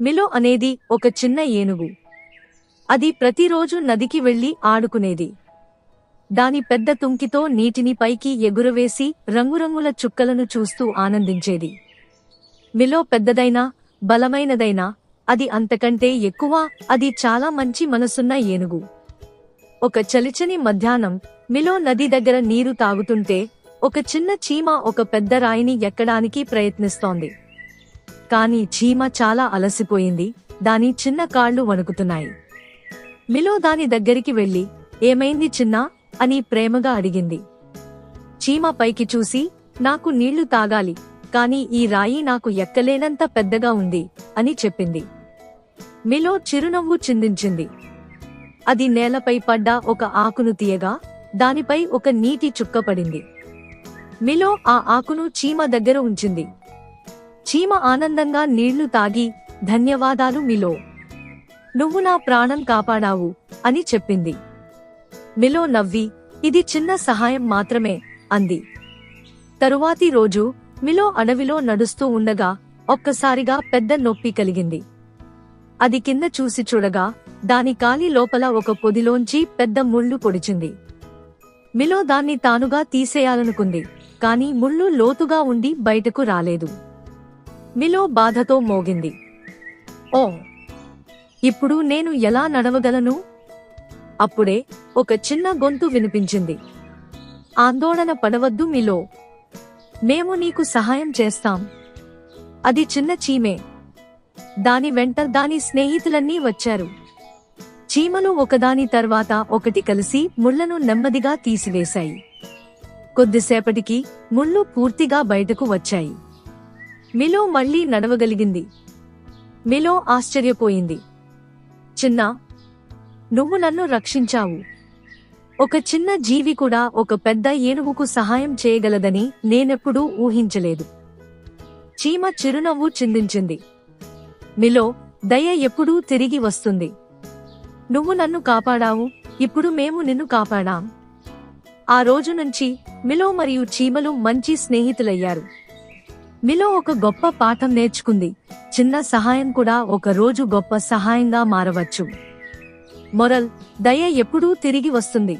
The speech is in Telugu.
మిలో అనేది ఒక చిన్న ఏనుగు. అది ప్రతిరోజు నదికి వెళ్ళి ఆడుకునేది. దాని పెద్ద తుంకితో నీటిని పైకి ఎగురవేసి రంగురంగుల చుక్కలను చూస్తూ ఆనందించేది. మిలో పెద్దదైనా బలమైనదైనా అది అంతకంటే ఎక్కువ అది చాలా మంచి మనసున్న ఏనుగు. ఒక చలిచని మధ్యాహ్నం మిలో నది దగ్గర నీరు తాగుతుంటే ఒక చిన్న చీమ ఒక పెద్ద రాయిని ఎక్కడానికి ప్రయత్నిస్తోంది. కానీ చీమ చాలా అలసిపోయింది. దాని చిన్న కాళ్ళు వణుకుతున్నాయి. మిలో దాని దగ్గరికి వెళ్ళి ఏమైంది చిన్నా? అని ప్రేమగా అడిగింది. చీమ పైకి చూసి నాకు నీళ్ళు తాగాలి కాని ఈ రాయి నాకు ఎక్కలేనంత పెద్దగా ఉంది అని చెప్పింది. మిలో చిరునవ్వు చిందించింది. అది నేలపై పడ్డ ఒక ఆకును తీయగా దానిపై ఒక నీటి చుక్క పడింది. మిలో ఆ ఆకును చీమ దగ్గర ఉంచింది. చీమ ఆనందంగా నీళ్ళు తాగి ధన్యవాదాలు మిలో. నువ్వు నా ప్రాణం కాపాడావు అని చెప్పింది. మిలో నవ్వి ఇది చిన్న సహాయం మాత్రమే అంది. తరువాతి రోజు మిలో అడవిలో నడుస్తూ ఉండగా ఒక్కసారిగా పెద్ద నొప్పి కలిగింది. అది కింద చూసి చూడగా దాని కాలి లోపల ఒక పొదిలోంచి పెద్ద ముళ్ళు పొడిచింది. మిలో దాన్ని తానుగా తీసేయాలనుకుంది కాని ముళ్ళు లోతుగా ఉండి బయటకు రాలేదు. మిలో బాధతో మోగింది. ఓ ఇప్పుడు నేను ఎలా నడవగలను? అప్పుడే ఒక చిన్న గొంతు వినిపించింది. ఆందోళన పడవద్దు మిలో. మేము నీకు సహాయం చేస్తాం. అది చిన్న చీమే. దాని వెంట దాని స్నేహితులన్నీ వచ్చారు. చీమలు ఒకదాని తర్వాత ఒకటి కలిసి ముళ్ళను నెమ్మదిగా తీసివేశాయి. కొద్దిసేపటికి ముళ్ళు పూర్తిగా బయటకు వచ్చాయి. మిలో మళ్ళీ నడవగలిగింది. మిలో ఆశ్చర్యపోయింది. చిన్నా నువ్వు నన్ను రక్షించావు. ఒక చిన్న జీవి కూడా ఒక పెద్ద ఏనుగుకు సహాయం చేయగలదని నేనెప్పుడూ ఊహించలేదు. చీమ చిరునవ్వు చిందించింది. మిలో దయ ఎప్పుడూ తిరిగి వస్తుంది. నువ్వు నన్ను కాపాడావు ఇప్పుడు మేము నిన్ను కాపాడాం. ఆ రోజు నుంచి మిలో మరియు చీమలు మంచి స్నేహితులయ్యారు. మిలో ఒక గొప్ప పాఠం నేర్చుకుంది. చిన్న సహాయం కూడా ఒక రోజు గొప్ప సహాయంగా మారవచ్చు. మొరల్ దయ ఎప్పుడూ తిరిగి వస్తుంది.